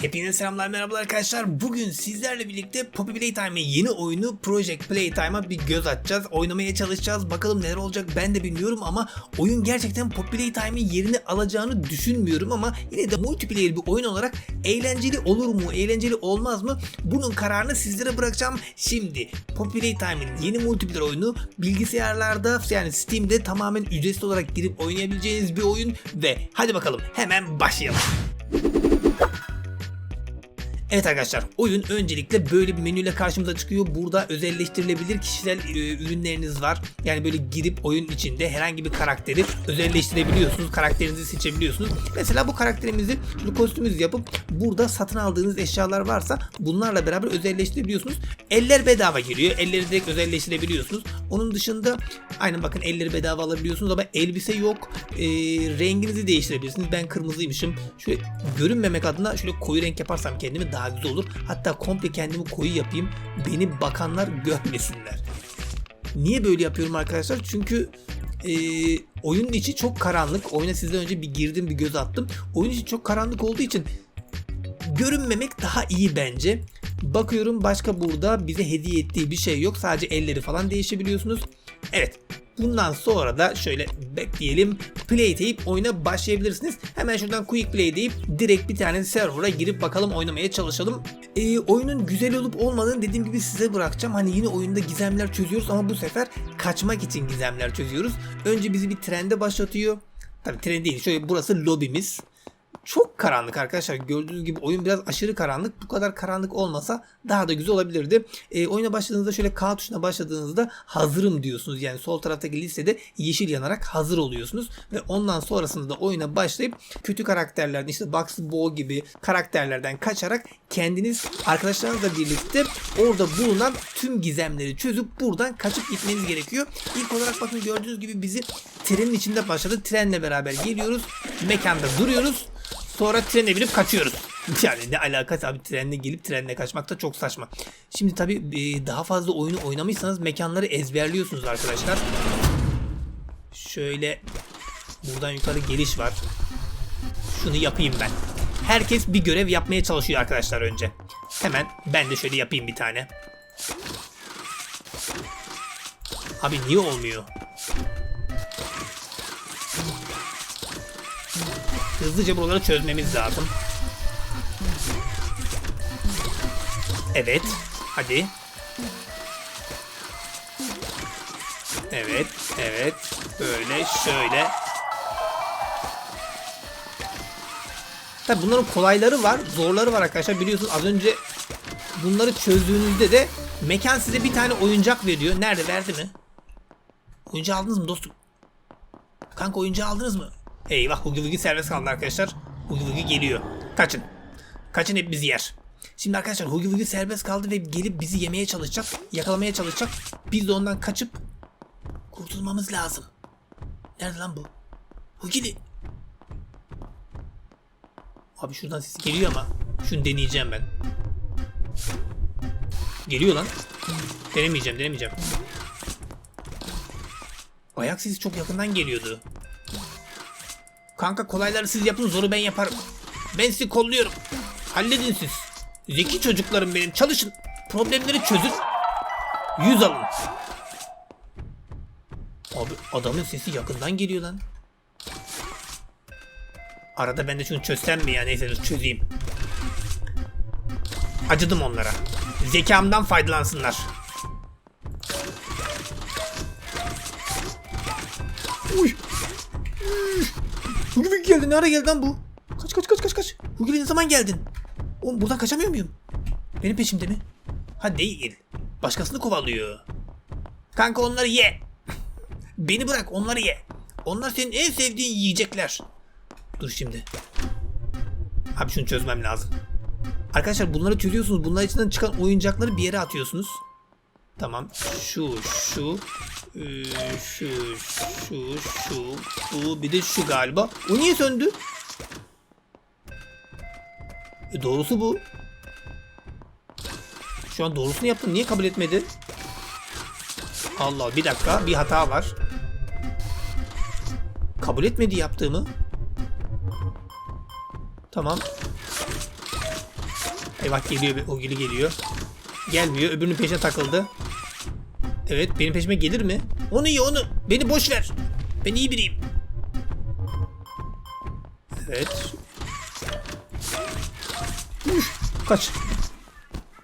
Hepinize selamlar merhabalar arkadaşlar. Bugün sizlerle birlikte Poppy Playtime'ın yeni oyunu Project Playtime'a bir göz atacağız. Oynamaya çalışacağız. Bakalım neler olacak ben de bilmiyorum ama oyun gerçekten Poppy Playtime'ın yerini alacağını düşünmüyorum ama yine de multiplayer bir oyun olarak eğlenceli olur mu, eğlenceli olmaz mı? Bunun kararını sizlere bırakacağım. Şimdi Poppy Playtime'ın yeni multiplayer oyunu bilgisayarlarda yani Steam'de tamamen ücretsiz olarak girip oynayabileceğiniz bir oyun ve hadi bakalım hemen başlayalım. Evet arkadaşlar oyun öncelikle böyle bir menüyle karşımıza çıkıyor. Burada özelleştirilebilir kişisel e, ürünleriniz var. Yani böyle girip oyun içinde herhangi bir karakteri özelleştirebiliyorsunuz. Karakterinizi seçebiliyorsunuz. Mesela bu karakterimizi şöyle kostümümüzü yapıp burada satın aldığınız eşyalar varsa bunlarla beraber özelleştirebiliyorsunuz. Eller bedava geliyor. Elleri direkt özelleştirebiliyorsunuz. Onun dışında aynen bakın elleri bedava alabiliyorsunuz ama elbise yok. E, renginizi değiştirebilirsiniz. Ben kırmızıymışım. Şöyle görünmemek adına şöyle koyu renk yaparsam kendimi daha güzel olur. Hatta komple kendimi koyu yapayım. Beni bakanlar görmesinler. Niye böyle yapıyorum arkadaşlar? Çünkü e, oyunun içi çok karanlık. Oyuna sizden önce bir girdim bir göz attım. Oyun içi çok karanlık olduğu için görünmemek daha iyi bence. Bakıyorum başka burada bize hediye ettiği bir şey yok. Sadece elleri falan değişebiliyorsunuz. Evet. Bundan sonra da şöyle bekleyelim. Play deyip oyuna başlayabilirsiniz. Hemen şuradan quick play deyip direkt bir tane server'a girip bakalım oynamaya çalışalım. Ee, oyunun güzel olup olmadığını dediğim gibi size bırakacağım. Hani yine oyunda gizemler çözüyoruz ama bu sefer kaçmak için gizemler çözüyoruz. Önce bizi bir trende başlatıyor. Tabii tren değil. Şöyle burası lobimiz. Çok karanlık arkadaşlar. Gördüğünüz gibi oyun biraz aşırı karanlık. Bu kadar karanlık olmasa daha da güzel olabilirdi. E, oyuna başladığınızda şöyle K tuşuna başladığınızda hazırım diyorsunuz. Yani sol taraftaki listede yeşil yanarak hazır oluyorsunuz. Ve ondan sonrasında da oyuna başlayıp kötü karakterlerden işte Bugs Bo gibi karakterlerden kaçarak kendiniz arkadaşlarınızla birlikte orada bulunan tüm gizemleri çözüp buradan kaçıp gitmeniz gerekiyor. İlk olarak bakın gördüğünüz gibi bizi trenin içinde başladı. Trenle beraber geliyoruz. Mekanda duruyoruz. Sonra trene binip kaçıyoruz. Yani ne alakası abi trenle gelip trenle kaçmak da çok saçma. Şimdi tabi daha fazla oyunu oynamışsanız mekanları ezberliyorsunuz arkadaşlar. Şöyle buradan yukarı geliş var. Şunu yapayım ben. Herkes bir görev yapmaya çalışıyor arkadaşlar önce. Hemen ben de şöyle yapayım bir tane. Abi niye olmuyor? Hızlıca buraları çözmemiz lazım. Evet. Hadi. Evet. Evet. Böyle şöyle. Tabi bunların kolayları var. Zorları var arkadaşlar. Biliyorsunuz az önce bunları çözdüğünüzde de mekan size bir tane oyuncak veriyor. Nerede verdi mi? Oyuncağı aldınız mı dostum? Kanka oyuncağı aldınız mı? Eyvah Hugi Wugi serbest kaldı arkadaşlar. Hugi Wugi geliyor. Kaçın. Kaçın hep bizi yer. Şimdi arkadaşlar Hugi Wugi serbest kaldı ve gelip bizi yemeye çalışacak. Yakalamaya çalışacak. Biz de ondan kaçıp kurtulmamız lazım. Nerede lan bu? Hugi'li. Abi şuradan ses geliyor ama şunu deneyeceğim ben. Geliyor lan. Denemeyeceğim denemeyeceğim. Ayak sesi çok yakından geliyordu. Kanka kolayları siz yapın zoru ben yaparım. Ben sizi kolluyorum. Halledin siz. Zeki çocuklarım benim çalışın. Problemleri çözün. Yüz alın. Abi adamın sesi yakından geliyor lan. Arada ben de şunu çözsem mi ya neyse dur çözeyim. Acıdım onlara. Zekamdan faydalansınlar. Geldi. Ne ara geldi lan bu? Kaç kaç kaç kaç kaç. Hugi ne zaman geldin? Oğlum buradan kaçamıyor muyum? Benim peşimde mi? Ha değil. Başkasını kovalıyor. Kanka onları ye. Beni bırak onları ye. Onlar senin en sevdiğin yiyecekler. Dur şimdi. Abi şunu çözmem lazım. Arkadaşlar bunları çözüyorsunuz. Bunlar içinden çıkan oyuncakları bir yere atıyorsunuz. Tamam. Şu, şu, şu, şu, şu, bu, bir de şu galiba. O niye söndü? E doğrusu bu. Şu an doğrusunu yaptım. Niye kabul etmedi? Allah bir dakika. Bir hata var. Kabul etmedi yaptığımı. Tamam. Eyvah geliyor bir Ogili geliyor. Gelmiyor. Öbürünün peşine takıldı. Evet benim peşime gelir mi? Onu iyi onu. Beni boş ver. Ben iyi biriyim. Evet. Üf, kaç.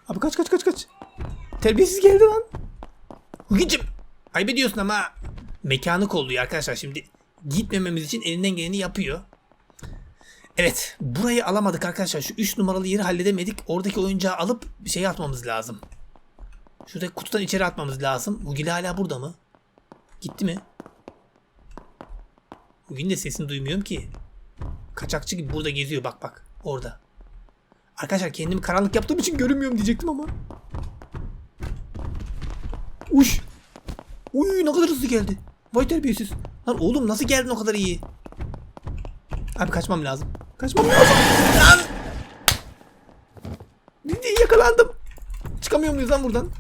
Abi kaç kaç kaç kaç. Terbiyesiz geldi lan. Hugi'cim. Kaybediyorsun ama. Mekanı kolluyor arkadaşlar şimdi. Gitmememiz için elinden geleni yapıyor. Evet. Burayı alamadık arkadaşlar. Şu 3 numaralı yeri halledemedik. Oradaki oyuncağı alıp bir şey atmamız lazım. Şurada kutudan içeri atmamız lazım. Hugili hala burada mı? Gitti mi? Hugi'nin de sesini duymuyorum ki. Kaçakçı gibi burada geziyor bak bak. Orada. Arkadaşlar kendimi karanlık yaptığım için görünmüyorum diyecektim ama. Uş. Uy ne kadar hızlı geldi. Vay terbiyesiz. Lan oğlum nasıl geldin o kadar iyi? Abi kaçmam lazım. Kaçmam lazım. Lan. Yakalandım. Çıkamıyor muyuz lan buradan?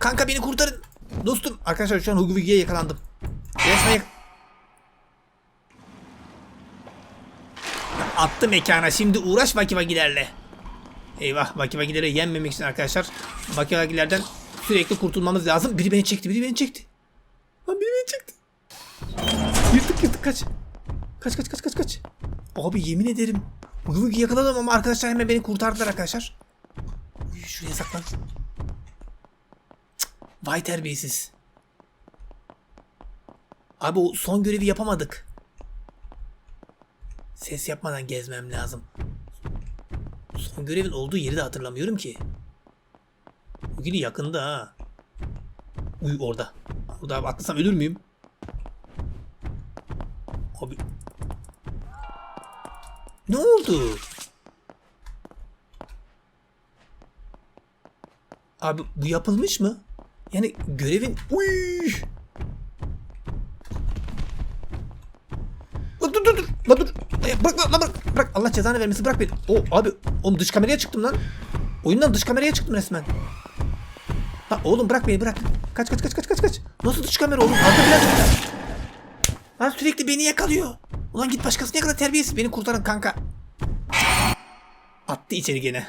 Kanka beni kurtarın. Dostum arkadaşlar şu an Hugo Vigi'ye yakalandım. Resmen yak- Attı mekana şimdi uğraş Vaki Vagilerle. Eyvah Vaki Vagiler'e yenmemek için arkadaşlar Vaki Vagiler'den sürekli kurtulmamız lazım. Biri beni çekti biri beni çekti. Lan biri beni çekti. Yırtık yırtık kaç. Kaç kaç kaç kaç kaç. Abi yemin ederim. Hugo Vigi'yi yakaladım ama arkadaşlar hemen beni kurtardılar arkadaşlar. Şuraya saklan. Vay terbiyesiz. Abi o son görevi yapamadık. Ses yapmadan gezmem lazım. Son görevin olduğu yeri de hatırlamıyorum ki. Bugün yakında ha. Uy orada. Orada abi atlasam ölür müyüm? Abi. Ne oldu? Abi bu yapılmış mı? Yani görevin... Uy! Dur dur dur. Lan dur. Bırak lan bırak. Bırak Allah cezanı vermesin bırak beni. O abi oğlum dış kameraya çıktım lan. Oyundan dış kameraya çıktım resmen. Ha oğlum bırak beni bırak. Kaç kaç kaç kaç kaç kaç. Nasıl dış kamera oğlum? Arka plan çıktı. Lan sürekli beni yakalıyor. Ulan git başkasını yakala terbiyesiz. Beni kurtarın kanka. Attı içeri gene.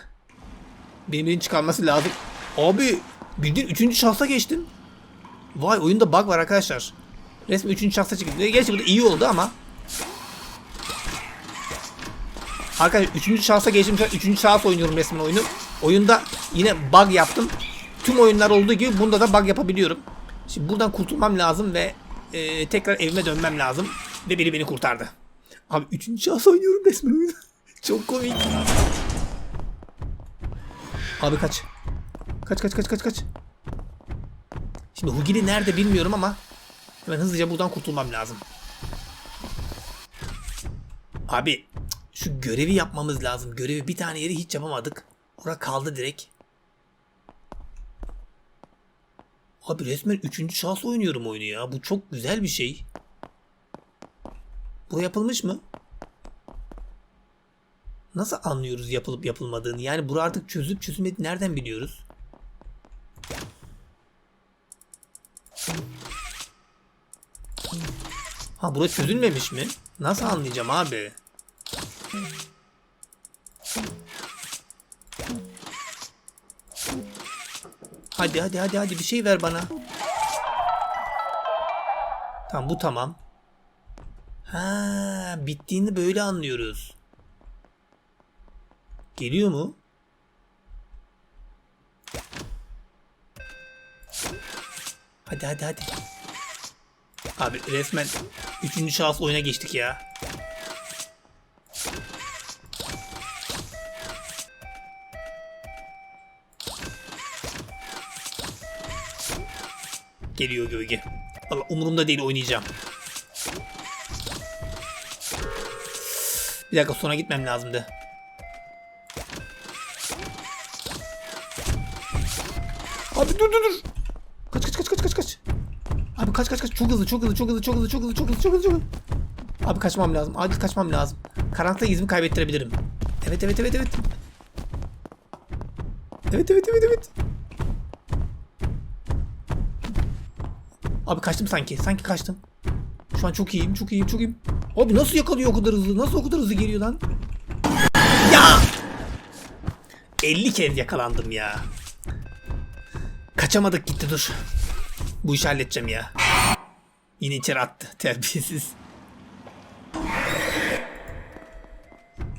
Benim elin çıkarması lazım. Abi bildiğin üçüncü şahsa geçtim. Vay oyunda bug var arkadaşlar. Resmen üçüncü şahsa çıktı. Gerçi bu da iyi oldu ama. Arkadaşlar üçüncü şahsa geçtim. Şu Üçüncü şahıs oynuyorum resmen oyunu. Oyunda yine bug yaptım. Tüm oyunlar olduğu gibi bunda da bug yapabiliyorum. Şimdi buradan kurtulmam lazım ve e, tekrar evime dönmem lazım. Ve biri beni kurtardı. Abi üçüncü şahıs oynuyorum resmen oyunu. Çok komik. Abi kaç. Kaç kaç kaç kaç kaç. Şimdi Hugili nerede bilmiyorum ama hemen hızlıca buradan kurtulmam lazım. Abi şu görevi yapmamız lazım. Görevi bir tane yeri hiç yapamadık. Ora kaldı direkt. Abi resmen üçüncü şahıs oynuyorum oyunu ya. Bu çok güzel bir şey. Bu yapılmış mı? Nasıl anlıyoruz yapılıp yapılmadığını? Yani bunu artık çözüp çözülmediğini nereden biliyoruz? Ha burası çözülmemiş mi? Nasıl anlayacağım abi? Hadi hadi hadi hadi bir şey ver bana. Tamam bu tamam. Ha bittiğini böyle anlıyoruz. Geliyor mu? Hadi hadi hadi. Abi resmen üçüncü şahıs oyuna geçtik ya. Geliyor gölge. Valla umurumda değil oynayacağım. Bir dakika sona gitmem lazımdı. Abi dur dur dur kaç kaç kaç. Çok hızlı çok hızlı çok hızlı çok hızlı çok hızlı çok hızlı çok hızlı çok hızlı. Abi kaçmam lazım. Acil kaçmam lazım. Karanlıkta izimi kaybettirebilirim. Evet evet evet evet. Evet evet evet evet. Abi kaçtım sanki. Sanki kaçtım. Şu an çok iyiyim, çok iyiyim, çok iyiyim. Abi nasıl yakalıyor o kadar hızlı? Nasıl o kadar hızlı geliyor lan? Ya! 50 kez yakalandım ya. Kaçamadık gitti dur. Bu işi halledeceğim ya. Yine içeri attı terbiyesiz.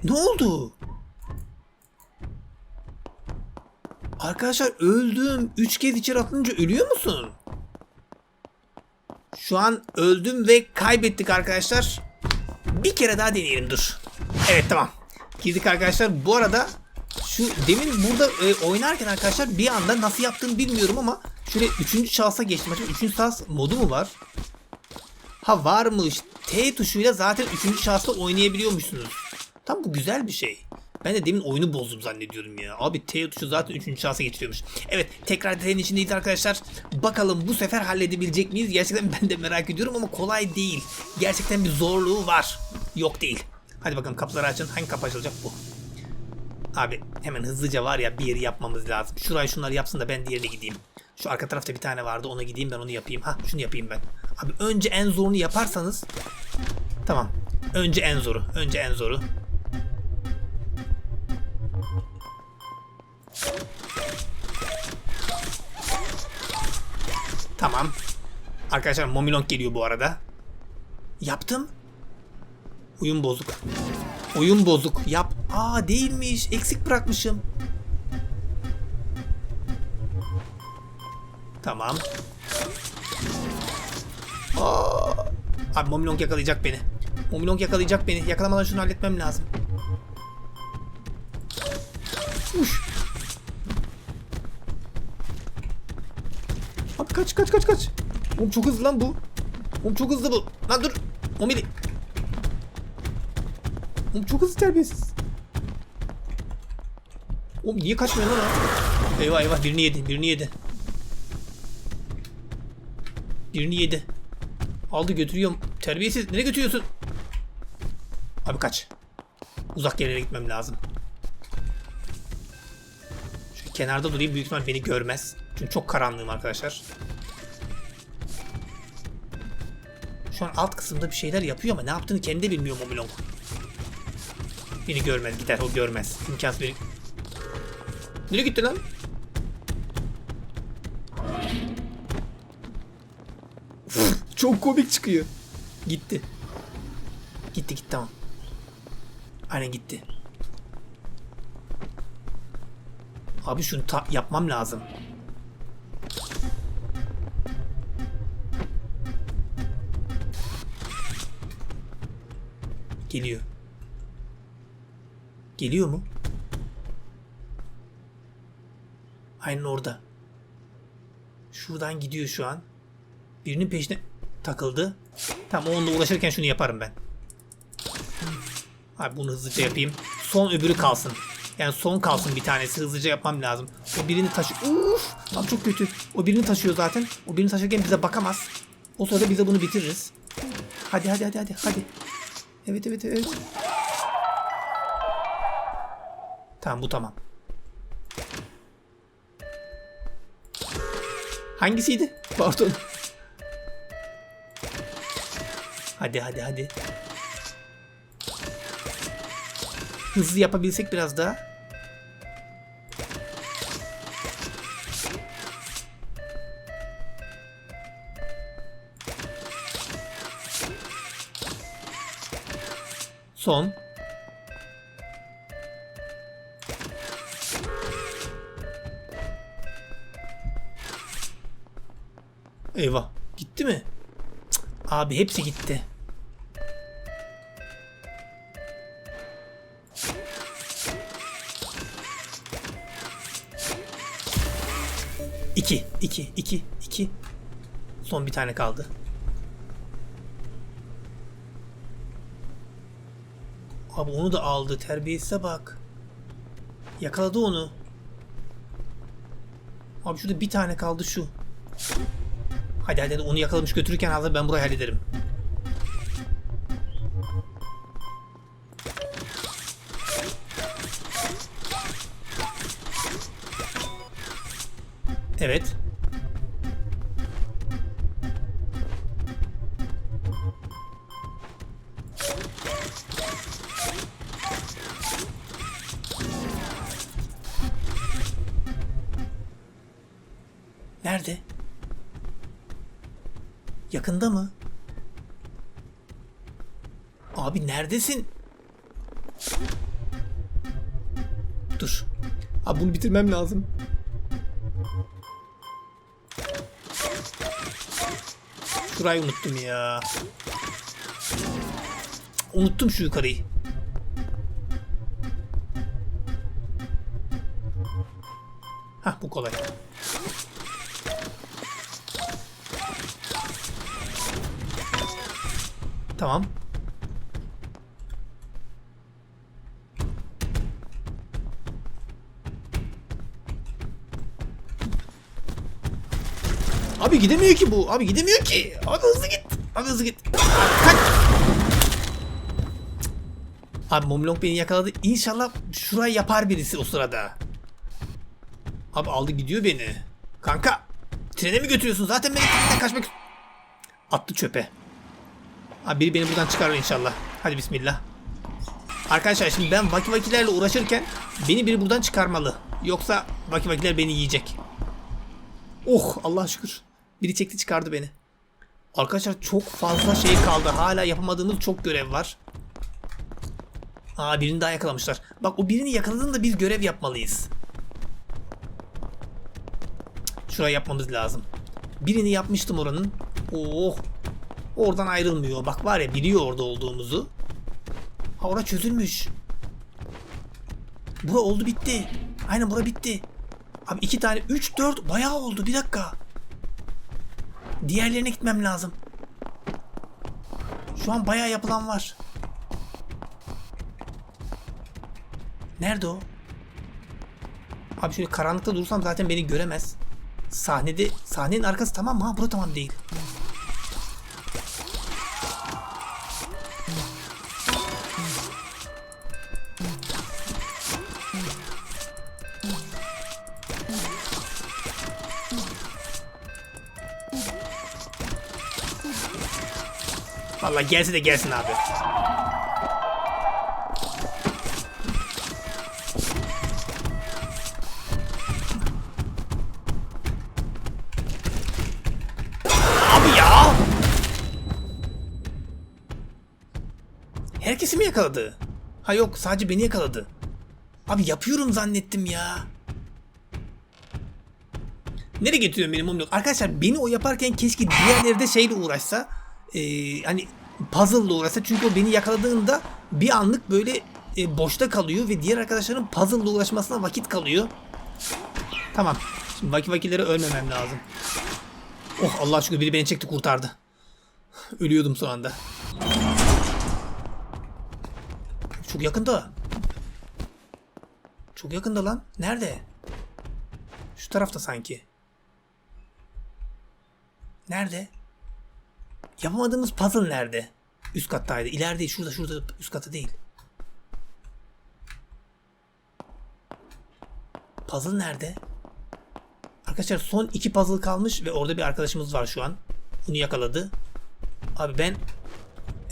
Ne oldu? Arkadaşlar öldüm. Üç kez içeri atınca ölüyor musun? Şu an öldüm ve kaybettik arkadaşlar. Bir kere daha deneyelim dur. Evet tamam. Girdik arkadaşlar. Bu arada şu demin burada e, oynarken arkadaşlar bir anda nasıl yaptığımı bilmiyorum ama şöyle 3. şahsa geçtim. Acaba 3. şahs modu mu var? Ha varmış. T tuşuyla zaten 3. şahsta oynayabiliyormuşsunuz. Tam bu güzel bir şey. Ben de demin oyunu bozdum zannediyorum ya. Abi T tuşu zaten 3. şahsa getiriyormuş. Evet tekrar detayın içindeyiz arkadaşlar. Bakalım bu sefer halledebilecek miyiz? Gerçekten ben de merak ediyorum ama kolay değil. Gerçekten bir zorluğu var. Yok değil. Hadi bakalım kapıları açın. Hangi kapı açılacak bu? Abi hemen hızlıca var ya bir yeri yapmamız lazım. Şurayı şunları yapsın da ben diğerine gideyim. Şu arka tarafta bir tane vardı ona gideyim ben onu yapayım. Ha şunu yapayım ben. Abi önce en zorunu yaparsanız. Tamam. Önce en zoru. Önce en zoru. Tamam. Arkadaşlar Momilong geliyor bu arada. Yaptım. Oyun bozuk. Oyun bozuk. Yap. Aa değilmiş. Eksik bırakmışım. Tamam. Aa. Abi Momilong yakalayacak beni. Momilong yakalayacak beni. Yakalamadan şunu halletmem lazım. Uş. Abi kaç kaç kaç kaç. Oğlum çok hızlı lan bu. Oğlum çok hızlı bu. Lan dur. Momili. Oğlum çok hızlı terbiyesiz. Oğlum niye kaçmıyor lan o? Eyvah eyvah birini yedi birini yedi. Birini yedi. Aldı götürüyorum. Terbiyesiz. Nereye götürüyorsun? Abi kaç. Uzak yerlere gitmem lazım. Şu kenarda durayım. Büyük ihtimal beni görmez. Çünkü çok karanlığım arkadaşlar. Şu an alt kısımda bir şeyler yapıyor ama ne yaptığını kendi bilmiyor Momilong. Beni görmez gider o görmez. İmkansız beni... Nereye gitti lan? Çok komik çıkıyor. Gitti. Gitti gitti tamam. Aynen gitti. Abi şunu yapmam lazım. Geliyor. Geliyor mu? Aynen orada. Şuradan gidiyor şu an. Birinin peşine takıldı. Tamam onunla uğraşırken şunu yaparım ben. Abi bunu hızlıca yapayım. Son öbürü kalsın. Yani son kalsın bir tanesi. Hızlıca yapmam lazım. O birini taşı... Uf! Tam çok kötü. O birini taşıyor zaten. O birini taşırken bize bakamaz. O sırada biz de bunu bitiririz. Hadi hadi hadi hadi. hadi. Evet evet evet. Tamam bu tamam. Hangisiydi? Pardon. Hadi hadi hadi. Hızlı yapabilsek biraz daha. Son. Eyvah. Gitti mi? Cık, abi hepsi gitti. İki, iki, iki, iki. Son bir tane kaldı. Abi onu da aldı. Terbiyesize bak. Yakaladı onu. Abi şurada bir tane kaldı şu. Hadi hadi hadi, onu yakalamış götürürken hazır ben burayı hallederim. Nerede? Yakında mı? Abi neredesin? Dur. Abi bunu bitirmem lazım. Şurayı unuttum ya. Unuttum şu yukarıyı. Hah bu kolay. Tamam. Abi gidemiyor ki bu. Abi gidemiyor ki. Abi hızlı git. Abi hızlı git. Abi kaç. Abi Momlong beni yakaladı. İnşallah şurayı yapar birisi o sırada. Abi aldı gidiyor beni. Kanka. Trene mi götürüyorsun? Zaten beni trenden kaçmak... Attı çöpe. Abi biri beni buradan çıkarır inşallah. Hadi bismillah. Arkadaşlar şimdi ben vaki vakilerle uğraşırken beni biri buradan çıkarmalı. Yoksa vaki vakiler beni yiyecek. Oh Allah şükür. Biri çekti çıkardı beni. Arkadaşlar çok fazla şey kaldı. Hala yapamadığımız çok görev var. Aa birini daha yakalamışlar. Bak o birini yakaladığında biz görev yapmalıyız. Şurayı yapmamız lazım. Birini yapmıştım oranın. Oh. Oradan ayrılmıyor. Bak var ya biliyor orada olduğumuzu. Ha ora çözülmüş. Bura oldu bitti. Aynen bura bitti. Abi iki tane, üç, dört bayağı oldu. Bir dakika. Diğerlerine gitmem lazım. Şu an bayağı yapılan var. Nerede o? Abi şöyle karanlıkta durursam zaten beni göremez. Sahnede, sahnenin arkası tamam mı? Ha bura tamam değil. Vallahi gelse de gelsin abi. Abi ya! Herkesi mi yakaladı? Ha yok sadece beni yakaladı. Abi yapıyorum zannettim ya. Nereye getiriyorum benim mumluk? Arkadaşlar beni o yaparken keşke diğerleri de şeyle uğraşsa. Ee, hani puzzle'la uğraşsa. Çünkü o beni yakaladığında bir anlık böyle e, boşta kalıyor ve diğer arkadaşların puzzle'la uğraşmasına vakit kalıyor. Tamam. Şimdi vaki vakileri ölmemem lazım. Oh Allah şükür biri beni çekti kurtardı. Ölüyordum son anda. Çok yakında. Çok yakında lan. Nerede? Şu tarafta sanki. Nerede? Yapamadığımız puzzle nerede? Üst kattaydı. İleride. Şurada şurada. Üst katta değil. Puzzle nerede? Arkadaşlar son iki puzzle kalmış ve orada bir arkadaşımız var şu an. Bunu yakaladı. Abi ben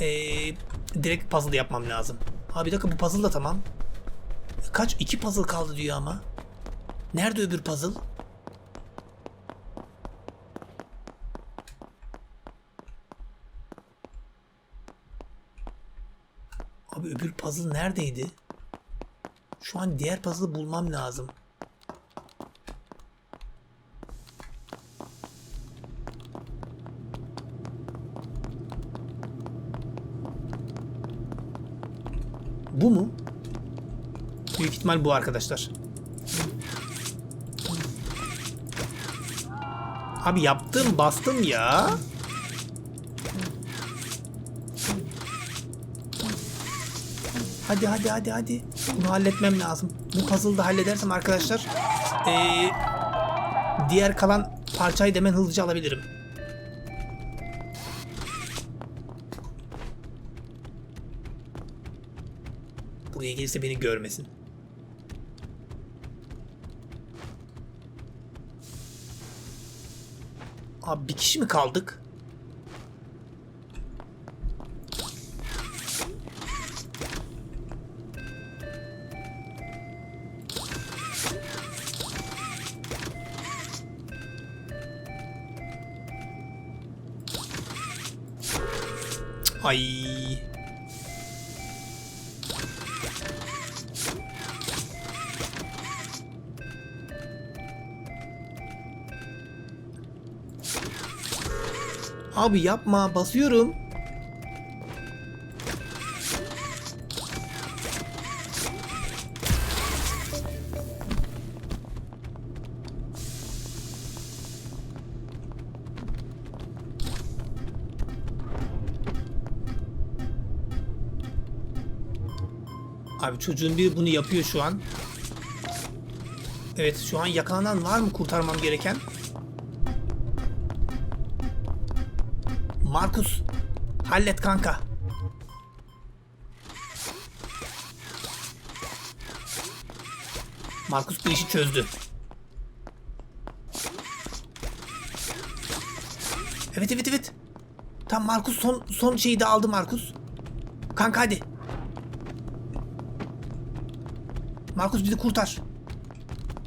ee, direkt puzzle yapmam lazım. Abi bir dakika bu puzzle da tamam. Kaç? iki puzzle kaldı diyor ama. Nerede öbür puzzle? Abi öbür puzzle neredeydi? Şu an diğer puzzle'ı bulmam lazım. Bu mu? Büyük ihtimal bu arkadaşlar. Abi yaptım bastım ya. Hadi hadi hadi hadi. Bunu halletmem lazım. Bu puzzle'ı da halledersem arkadaşlar ee, diğer kalan parçayı da hemen hızlıca alabilirim. Buraya gelirse beni görmesin. Abi bir kişi mi kaldık? Ay. Abi yapma basıyorum. Çocuğun biri bunu yapıyor şu an. Evet şu an yakalanan var mı kurtarmam gereken? Markus hallet kanka. Markus bu işi çözdü. Evet evet evet. Tam Markus son son şeyi de aldı Markus. Kanka hadi. Markus bizi kurtar.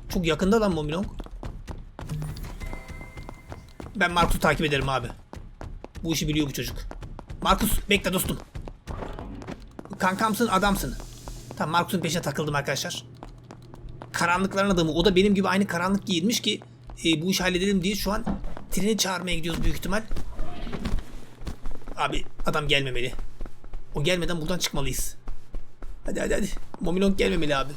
Çok yakında lan Momilong. Ben Markus'u takip ederim abi. Bu işi biliyor bu çocuk. Markus bekle dostum. Kankamsın adamsın. Tamam Markus'un peşine takıldım arkadaşlar. Karanlıkların adamı. O da benim gibi aynı karanlık giyinmiş ki e, bu işi halledelim diye şu an treni çağırmaya gidiyoruz büyük ihtimal. Abi adam gelmemeli. O gelmeden buradan çıkmalıyız. Hadi hadi hadi. Momilong gelmemeli abi.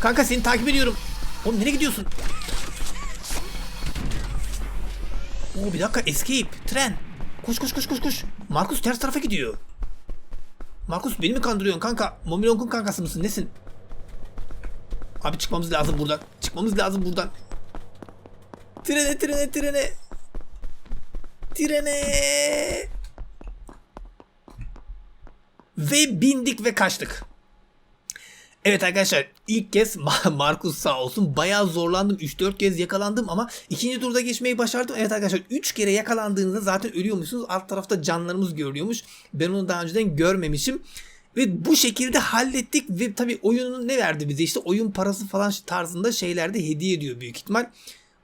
Kanka seni takip ediyorum. Oğlum nereye gidiyorsun? Oo bir dakika escape tren. Koş koş koş koş koş. Markus ters tarafa gidiyor. Markus beni mi kandırıyorsun kanka? Momilong'un kankası mısın nesin? Abi çıkmamız lazım buradan. Çıkmamız lazım buradan. Trene trene trene. Trene. Ve bindik ve kaçtık. Evet arkadaşlar ilk kez Ma- Markus sağ olsun bayağı zorlandım 3-4 kez yakalandım ama ikinci turda geçmeyi başardım. Evet arkadaşlar 3 kere yakalandığınızda zaten ölüyormuşsunuz alt tarafta canlarımız görülüyormuş. Ben onu daha önceden görmemişim. Ve bu şekilde hallettik ve tabi oyunun ne verdi bize işte oyun parası falan tarzında şeyler de hediye ediyor büyük ihtimal.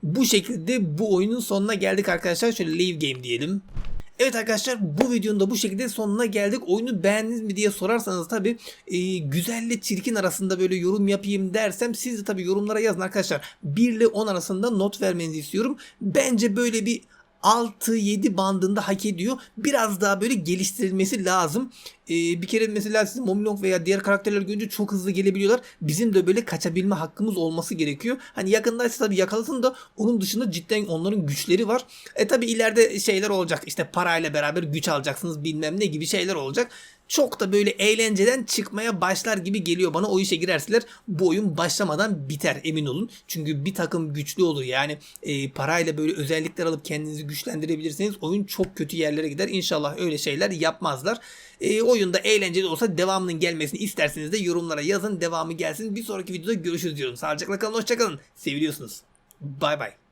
Bu şekilde bu oyunun sonuna geldik arkadaşlar. Şöyle leave game diyelim. Evet arkadaşlar bu videonun da bu şekilde sonuna geldik. Oyunu beğendiniz mi diye sorarsanız tabi e, güzelle çirkin arasında böyle yorum yapayım dersem siz de tabi yorumlara yazın arkadaşlar. 1 ile 10 arasında not vermenizi istiyorum. Bence böyle bir 6-7 bandında hak ediyor. Biraz daha böyle geliştirilmesi lazım. Ee, bir kere mesela sizin Momilong veya diğer karakterler görünce çok hızlı gelebiliyorlar. Bizim de böyle kaçabilme hakkımız olması gerekiyor. Hani yakındaysa tabii yakalasın da onun dışında cidden onların güçleri var. E tabii ileride şeyler olacak. İşte parayla beraber güç alacaksınız bilmem ne gibi şeyler olacak çok da böyle eğlenceden çıkmaya başlar gibi geliyor bana. O işe girerseler bu oyun başlamadan biter emin olun. Çünkü bir takım güçlü olur yani e, parayla böyle özellikler alıp kendinizi güçlendirebilirseniz oyun çok kötü yerlere gider. İnşallah öyle şeyler yapmazlar. E, oyunda eğlenceli olsa devamının gelmesini isterseniz de yorumlara yazın devamı gelsin. Bir sonraki videoda görüşürüz diyorum. Sağlıcakla kalın hoşçakalın. Seviliyorsunuz. Bay bay.